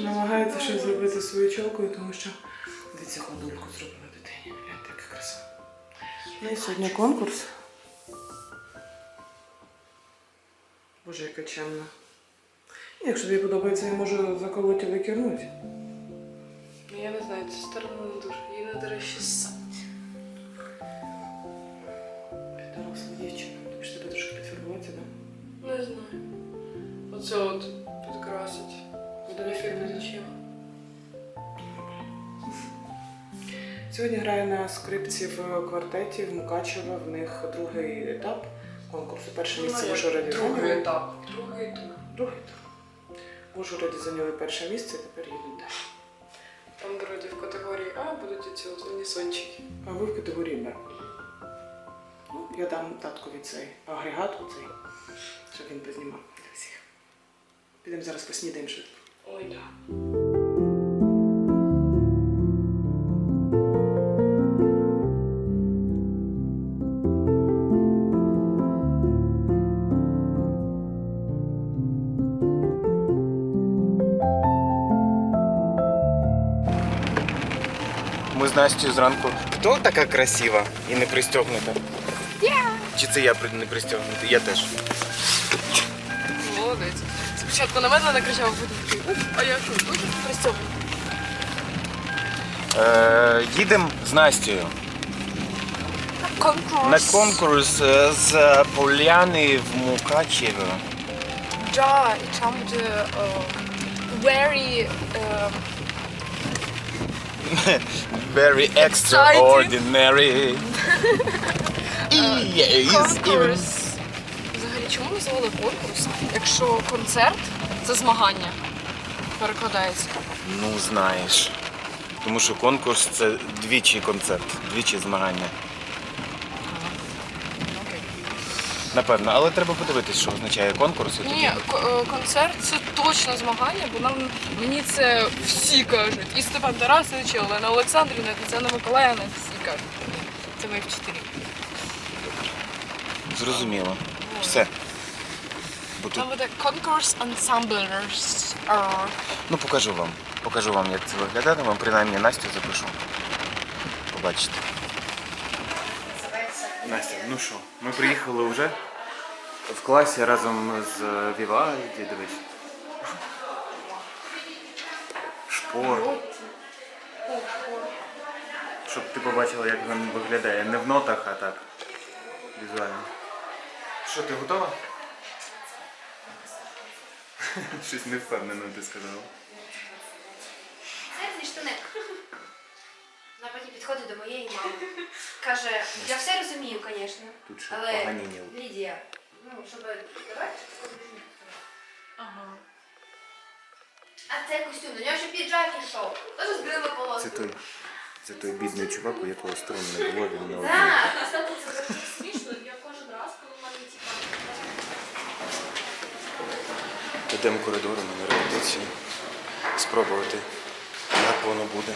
намагається щось зробити своєю чолкою, тому що дивіться, ходульку зробила дитині. Яка краса. Ну і сьогодні конкурс. Боже, яка чемна. Якщо тобі подобається, я можу заколоти викинути. Ну, Я не знаю, ця сторона не дуже. Її не треба щасати. Доросла дівчина. Тобі ж тебе трошки підфарбуватися, так? Не знаю. Оце от. Ефект для? Сьогодні граю на скрипці в квартеті в Мукачево. В них другий етап конкурсу. Перше місце в Ужгороді Ну, Другий зайняли. етап. Другий тур. Другий тур. В Ужгороді зайняли перше місце, тепер їдуть далі. Там вроді в категорії А будуть ці от унісончики. А ви в категорії Б. Ну, я дам таткові цей агрегат оцей, щоб він познімав для всіх. Підемо зараз поснідаємо швидко. Ой, да. Ми з Настю зранку. Хто така красива і не пристегнута? Я. Чи це я не пристегнутий? Я теж. Молодець. Спочатку на мене накричав, потім такий, «Уп, а я що, дуже пристьобаний. Е, їдемо з Настю Конкурс. на конкурс е, з Поляни в Мукачеві. Да, і там буде е, very е, Very extraordinary. Yes. конкурс. Чому ми звали конкурс, якщо концерт це змагання? Перекладається. Ну, знаєш. Тому що конкурс це двічі концерт, двічі змагання. Напевно, але треба подивитись, що означає конкурс. і тоді- Ні, ко- е, концерт це точно змагання, бо нам мені це всі кажуть. І Степан Тарасович, і Олена Олександрівна, і Тетяна Миколаївна, всі кажуть. Це мої вчителі. Зрозуміло. Все. Бо тут Там буде конкурс ансамблерс. Ну, покажу вам. Покажу вам, як це виглядатиме. Принаймні Настю запишу. Побачите. Настя, ну що, ми приїхали вже в класі разом з Вівальді, дивись. Шпор. Щоб ти побачила, як він виглядає. Не в нотах, а так. Візуально. Що, ти готова? Щось не впевнено ти сказала. Це зі штани. Вона потім підходить до моєї мами. Каже, я все розумію, звісно. Тут ще Але. Лідія, ну, щоб давай. Ага. А це костюм, на нього ще піджак ішов. Теж з брили Це той, це той бідний чувак, у якого струн не було, він не. Так, кстати, це так смішно. Я кожен раз, коли в мене типа. Йдемо коридором на репетиції, Спробувати, як воно буде.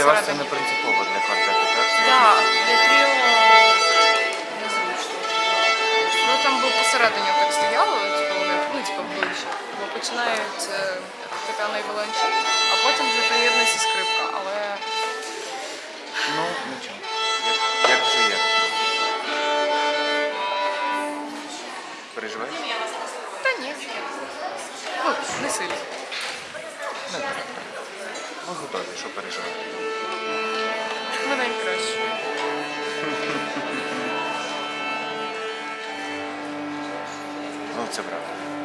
Для вас це не принципово для квартету, так? Да, для тріо незручно. Ну там би посередині так стояло, типу вони, ну типу ближче. Бо починають е, фортепіано і віолончель, а потім вже приєднується скрипка. Але Ну, нічого. Як, як вже є. Переживаєш? та ні. Ну, не сильно. Не так. Ми готові, що переживати. Ми найкраще. це правда.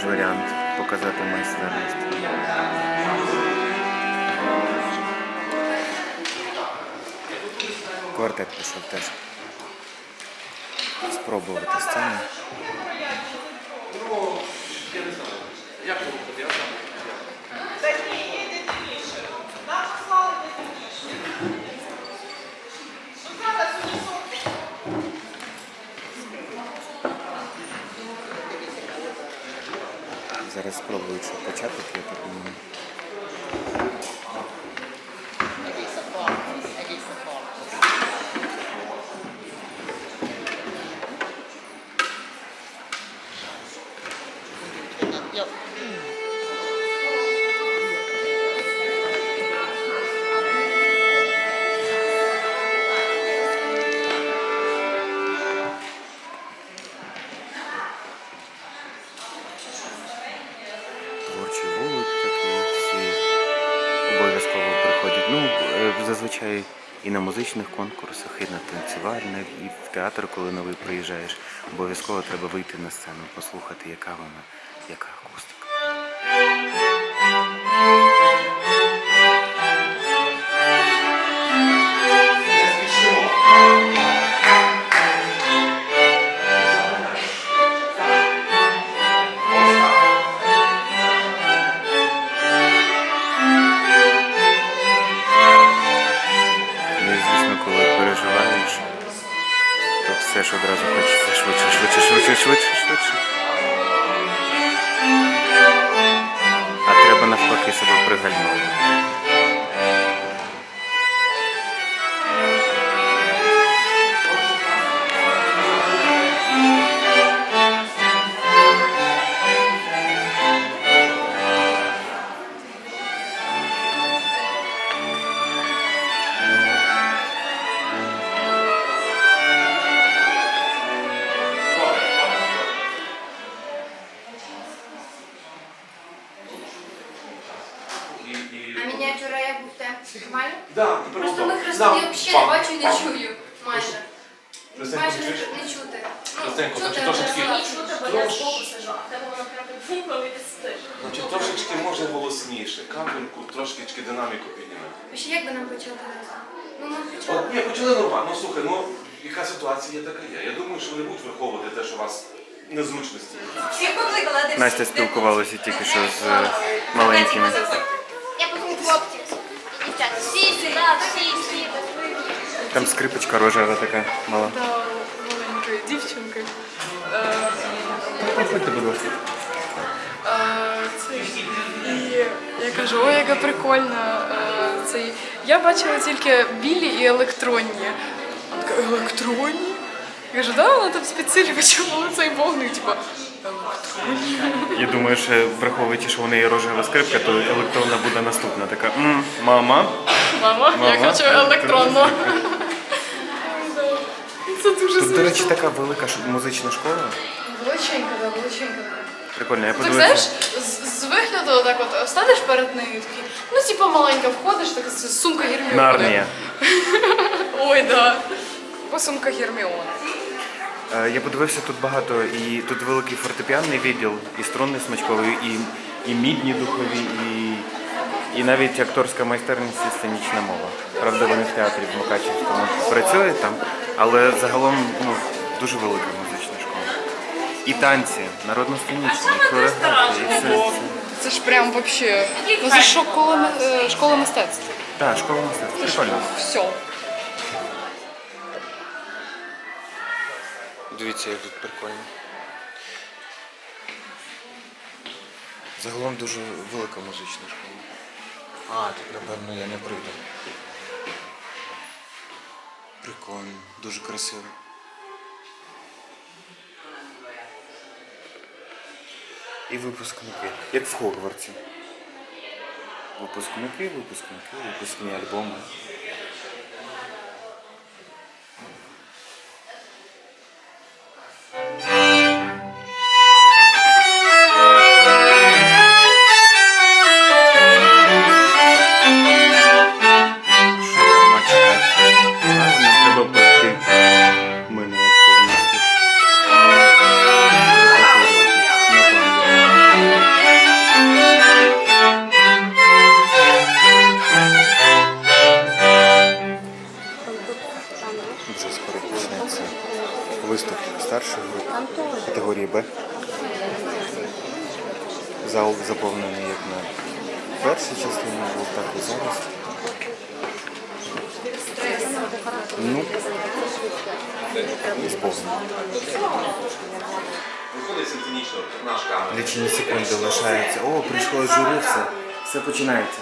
Теж варіант показати майстерність. Квартет пішов теж. Спробувати сцену. Зараз спробують ще почати, я так думаю. Конкурсах, і на танцювальних, і в театр, коли новий приїжджаєш, обов'язково треба вийти на сцену, послухати, яка вона, яка акустика. Ну яка ситуація є, така є. Я думаю, що вони будуть враховувати те, що у вас незручності. Всіх покликала, де Настя спілкувалася тільки що з е, маленькими. Я потім хлопці і дівчата. Всі сюди, всі, всі. Там скрипочка рожева така мала. Та маленької дівчинки. Е, Проходьте, будь ласка. Е, цей, і я кажу, ой, яка прикольна. Е, цей. Я бачила тільки білі і електронні. Електронні? Я кажу, да, вона там підсилювачем, але цей вогник, типу, електронні. Я думаю, що враховуючи, що у неї рожева скрипка, то електронна буде наступна. Така «М, мама. Мама, я Мама. хочу електронну. Да. Це дуже Тут, до речі, смішно. така велика ш- музична школа. Величенька, да, величенька. Прикольно, я так знаєш, подивився. з, з вигляду так от станеш перед нею такий, ну типа маленька входиш, така с- сумка Герміони. Нарнія. Ой, да. Бо сумка Е, Я подивився тут багато, і тут великий фортепіанний відділ, і струнний смачковий, і, і мідні духові, і, і навіть акторська майстерність і сценічна мова. Правда, вони в театрі в Мукачівському працюють там, але загалом ну, дуже велика музична школа. І танці, народно-сценічні, і хореографія, і все. все. Це ж прям вообще. Ну це ж школа, е, школа мистецтв. Так, школа мистецтв. Прикольно. Все. Дивіться, як тут прикольно. Загалом дуже велика музична школа. А, тут, напевно, я не прийду. Прикольно, дуже красиво. і випускники. Як в Хогвартсі. Випускники, випускники, випускні альбоми. Все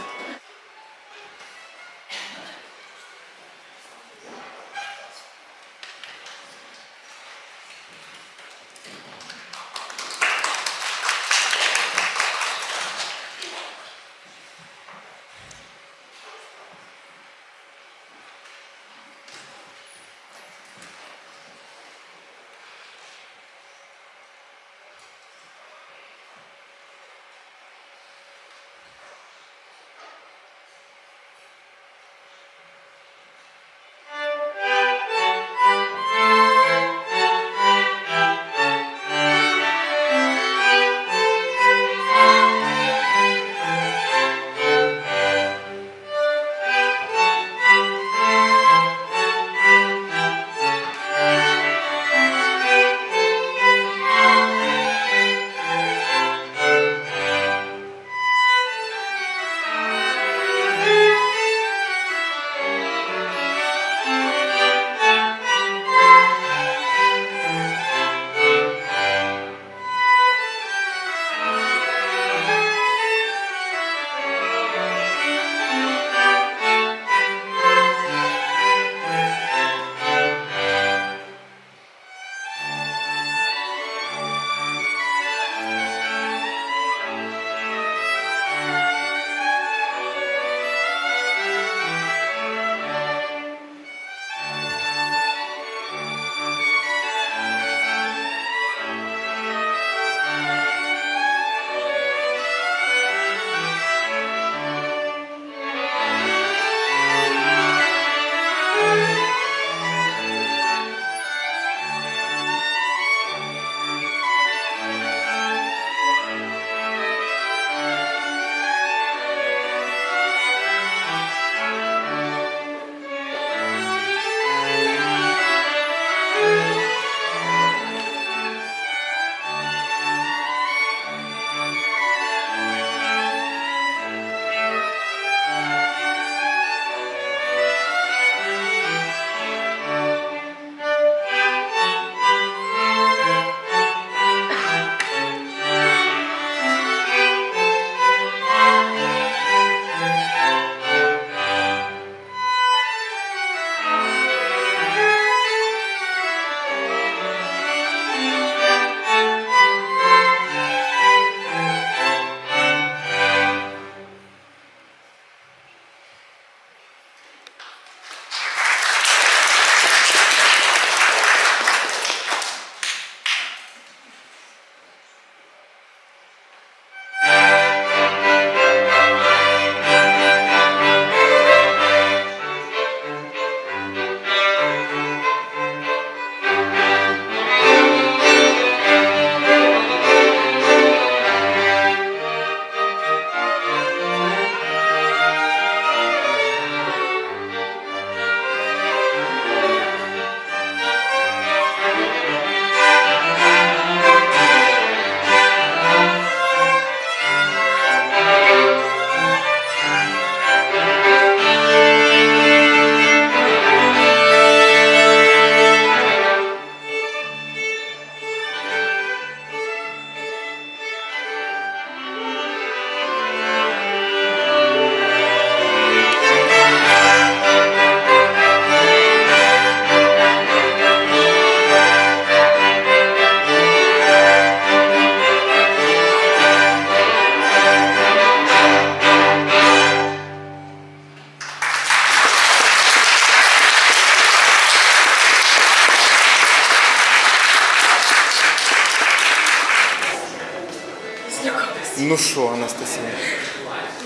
Ну що, Анастасія?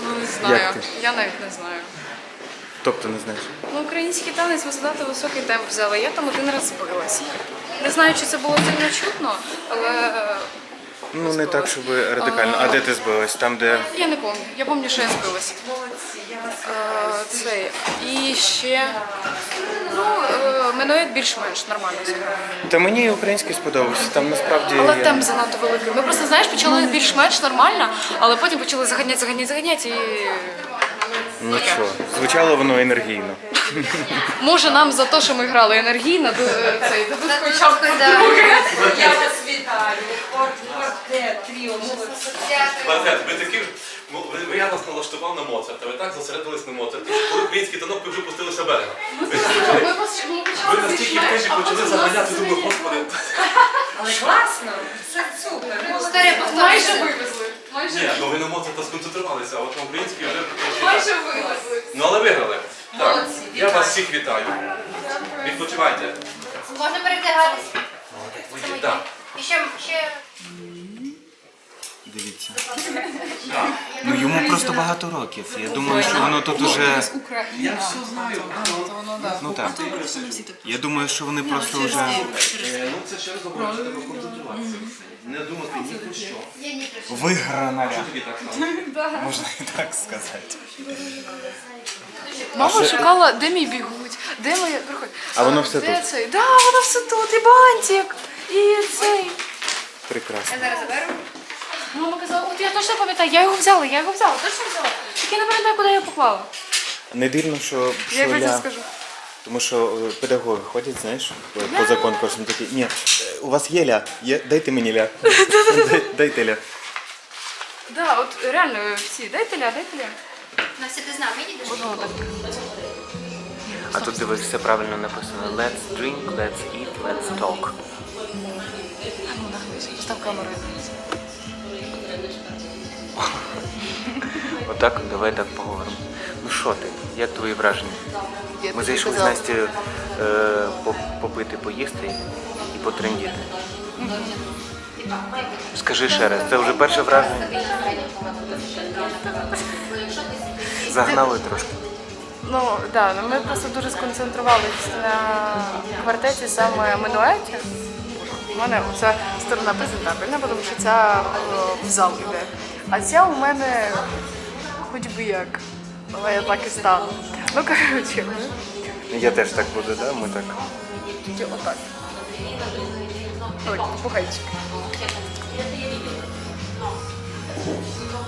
Ну не знаю. Як ти? Я навіть не знаю. Тобто не знаєш? Ну, український танець ви задати високий темп взяли. Я там один раз збилась. Не знаю, чи це було сильно чутно, але Ну не так, щоб радикально. А де ти збилась? Там, де. я не пам'ятаю. Я пам'ятаю, що я збилась. Е, Цей. І ще. Ну, е, минует більш-менш нормально зіграв. Та мені український сподобався. Там насправді. Але темп занадто великий. Ми просто, знаєш, почали більш-менш нормально, але потім почали заганяти, заганяти, заганяти і. Ну що, звучало воно енергійно. Може нам за те, що ми грали енергійно, до цей до хоча б Я вас вітаю. Квартет, тріо, молодці. Квартет, ви такі ж- ви, ви я вас налаштував на Моцарта, ви так зосередились на Моцарті, що коли український танок ви вже пустилися берега. Ви настільки в тижі почали заганяти, думаю, господи. Але класно, це супер. Майже вивезли. Ні, ну ви на Моцарта сконцентрувалися, а от на український вже майже вивезли. Ну але виграли. Так, я вас всіх вітаю. Відпочивайте. Можна передягатись? Так. Ще, ще Дивіться. Ну йому просто багато років. Я думаю, що воно тут уже. Я все знаю. Ну так. Я думаю, що вони просто вже. Е, Ну це ще раз що треба концентруватися. Не думати ні про що. Виграна так. Можна і так сказати. Мама шукала, де мій бігуть, де приходь. А воно все тут? Да, воно все тут, і бантик, і цей. Прекрасно. Я зараз заберу. Мама казала, от я точно пам'ятаю, я його взяла, я його взяла, точно взяла. Тільки я не пам'ятаю, куди я його поклала. Не дивно, що, Я що потім скажу. Тому що е, педагоги ходять, знаєш, по- поза конкурсом такі. Ні, е, у вас є ля, є, дайте мені ля. Дай- Дайте ля. Да, от реально всі, дайте ля, дайте ля. Настя, ти з нами їдеш? Так. А тут дивись, все правильно написано. Let's drink, let's eat, let's talk. А ну нахуй, постав камеру. Отак, давай так поговоримо. Ну що ти? Як твої враження? Ми зайшли з Настю е, по- попити, поїсти і потрендіти. Скажи ще раз, це вже перше враження? Загнали трошки. Ну да, ну ми просто дуже сконцентрувалися на квартеті саме минуеті. У мене ця сторона презентабельна, тому що ця е, в зал іде. А ця у мене хоч би як. Але я так і стану. Ну коротше, Я теж так буду, да? Ми так. тільки отак. Ой, попугайчик.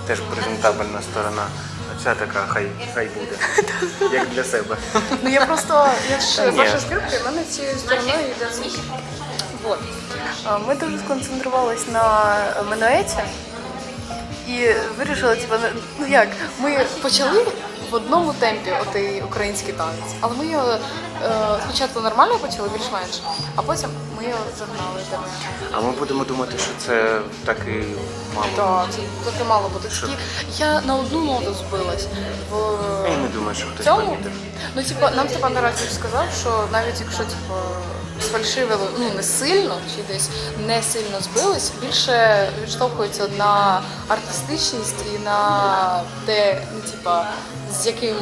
Теж презентабельна сторона. А ця така, хай, хай буде. Як для себе. Ну я просто, я ж ні. перша скрипка, і в мене цією стороною йде звук. Вот. А, Ми дуже сконцентрувались на минуеті і вирішили, типу, ну- як, ми почали в одному темпі отий український танець, але ми його е, спочатку нормально почали більш-менш, а потім ми його загнали до мене. А ми будемо думати, що це так і мало. Так, це таке мало бути. Що? Такі- Я на одну ноту збилась. В... Я не думаю, що хтось цьому, помітив. ну типу, нам Степан Тарасович сказав, що навіть якщо типу, сфальшивили ну не сильно чи десь не сильно збились, більше відштовхується на артистичність і на те, ну типа, з яким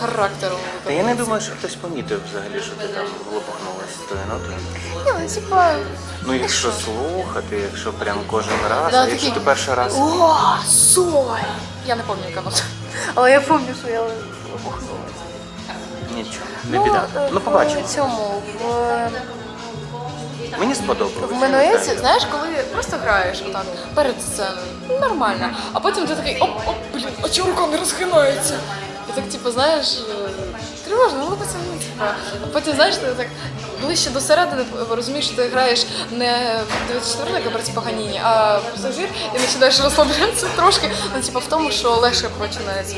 характером. ви Та я не думаю, що хтось помітив взагалі, що ти там лопухнулася з тою нотою. Ні, ну типа. Ну, якщо слухати, якщо прям кожен раз, Да, а якщо ти перший раз. О, соль! Я не пам'ятаю, яка нота. Але я пам'ятаю, що я лопухнулася. Нічого, не біда. е, Ну, побачимо. В цьому, в, Мені сподобалось. в минуеті, знаєш, коли просто граєш отак перед сценою, ну, нормально. А потім ти такий, оп, оп, блін, а чого рука не розгинається? І так, типу, знаєш, е, тривожно, ну пацани, типу. А потім, знаєш, ти так ближче до середини розумієш, що ти граєш не в 94 кабреці Паганіні, а в пасажир і починаєш розслаблятися трошки, ну, типу, в тому, що легше починається.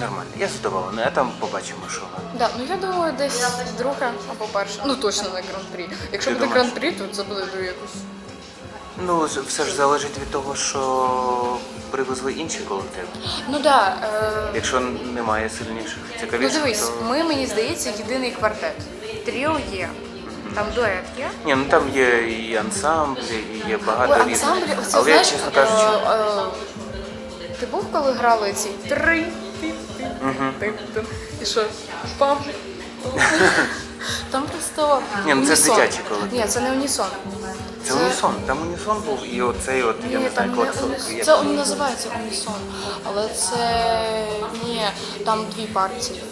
Нормально, я задоволений, а там побачимо, що. Да, ну я думаю, десь друге або перше. Ну точно на гран-прі. Якщо Ти буде думаєш? гран-прі, то це буде до якось. Ну, з- все ж залежить від того, що привезли інші колективи. Ну да. Е... Якщо немає сильніших Ну цікавіших, дивись, то ми, мені здається, єдиний квартет. Тріо є. Там дует є. Ні, ну там є і ансамблі, і є багато Ой, різних. ансамблі, оце Але знаєш, я, чесно кажучи, е, е, ти був, коли грали ці три і що? Пам. Там просто Ні, ну це унісон. дитячий колектив. Ні, це не унісон. це унісон. Там унісон був і оцей от, я Ні, не знаю, там не клаксон. унісон. Це не називається унісон, але це ні, там дві партії.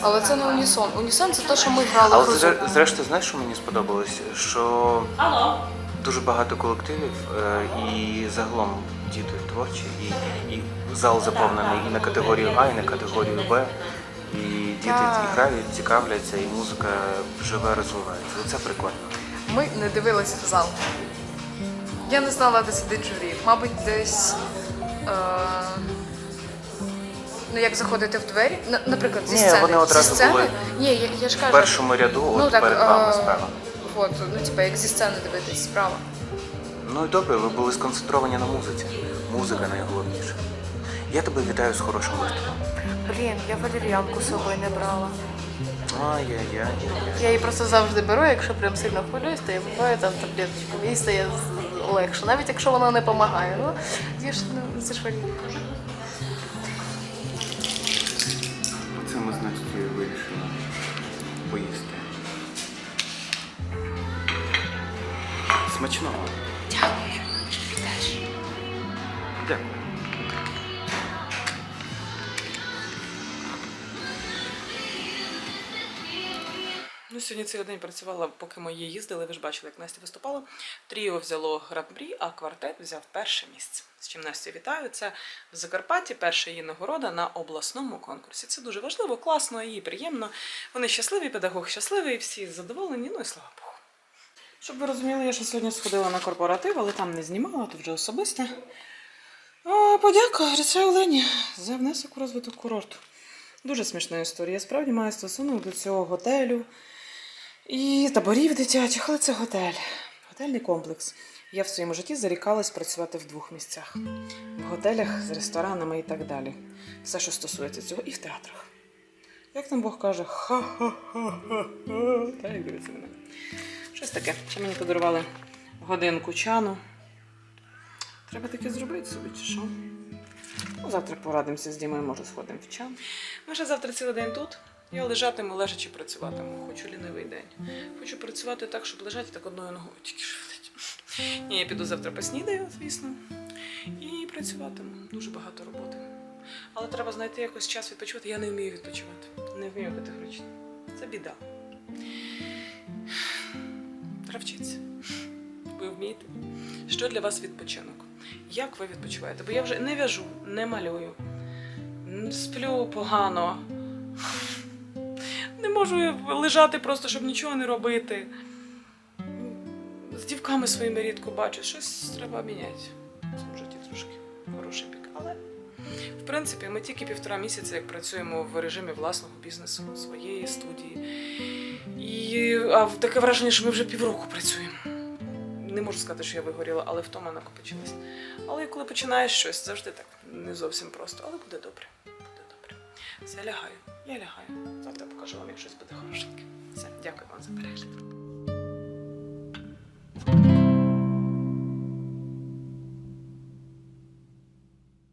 Але це не унісон. Унісон це те, що ми грали Але зре- зрештою, знаєш, що мені сподобалось? Що Алло. дуже багато колективів е, і загалом діти творчі, і, і зал заповнений і на категорію А, і на категорію Б. І діти Так. грають, цікавляться, і музика живе, розвивається. Оце прикольно. Ми не дивилися в зал. Я не знала, де сидить журі. Мабуть, десь. Е... Ну, як заходити в двері, На- наприклад, зі Ні, сцени. вони одразу зі сцени. були Ні, я, я ж В першому ряду, от ну, так, перед вами е, справа. От, ну, типа, як зі сцени дивитись справа. Ну і добре, ви були сконцентровані на музиці. Музика найголовніше. Я тебе вітаю з хорошим виступом. Блін, я валеріанку з собою не брала. Ай-яй-яй. Я її просто завжди беру, якщо прям сильно хвилююсь, то я буваю там таблеточку. Їй стає легше, навіть якщо вона не допомагає. Ну, я ж не це ж валеріанка. Оце ми з Настю вирішили поїсти. Смачного. Дякую. Дякую. Ну, сьогодні цілий день працювала, поки мої їздили. Ви ж бачили, як Настя виступала. Тріо взяло гран-прі, а квартет взяв перше місце. З чим Настю вітаю. Це в Закарпатті перша її нагорода на обласному конкурсі. Це дуже важливо, класно і приємно. Вони щасливі, педагог щасливий, всі задоволені. Ну і слава Богу. Щоб ви розуміли, я ще сьогодні сходила на корпоратив, але там не знімала, то вже особисте. Подяка Гриця Олені за внесок у розвиток курорту. Дуже смішна історія. Я справді маю стосунок до цього готелю і таборів дитячих, але це готель. Готельний комплекс. Я в своєму житті зарікалась працювати в двох місцях: в готелях, з ресторанами і так далі. Все, що стосується цього, і в театрах. Як там Бог каже, ха-ха-ха-ха. Так, як дивиться мене. Щось таке. Ще мені подарували годинку чану. Треба таке зробити собі, чи що? Ну, завтра порадимося з Дімою, може, сходимо в чан. Ми ще завтра цілий день тут. Я лежатиму, лежачи працюватиму. Хочу лінивий день. Хочу працювати так, щоб лежати так одною ногою тільки швидить. Ні, я піду завтра поснідаю, звісно, і працюватиму. Дуже багато роботи. Але треба знайти якось час відпочивати. Я не вмію відпочивати. Не вмію категорично. Це біда. Треба вчитися. Ви вмієте? Що для вас відпочинок? Як ви відпочиваєте? Бо я вже не в'яжу, не малюю, сплю погано. Не можу лежати просто, щоб нічого не робити. З дівками своїми рідко бачу. Щось треба міняти в цьому житті трошки. Хороший пік. Але, в принципі, ми тільки півтора місяця, як працюємо в режимі власного бізнесу, своєї студії. І а таке враження, що ми вже півроку працюємо. Не можу сказати, що я вигоріла, але втома накопичилась. Але коли починаєш щось, завжди так не зовсім просто. Але буде добре. Буде добре. Все, лягаю. Я лягаю. Завтра покажу вам, як щось буде хорошеньке. Все, дякую вам за перегляд.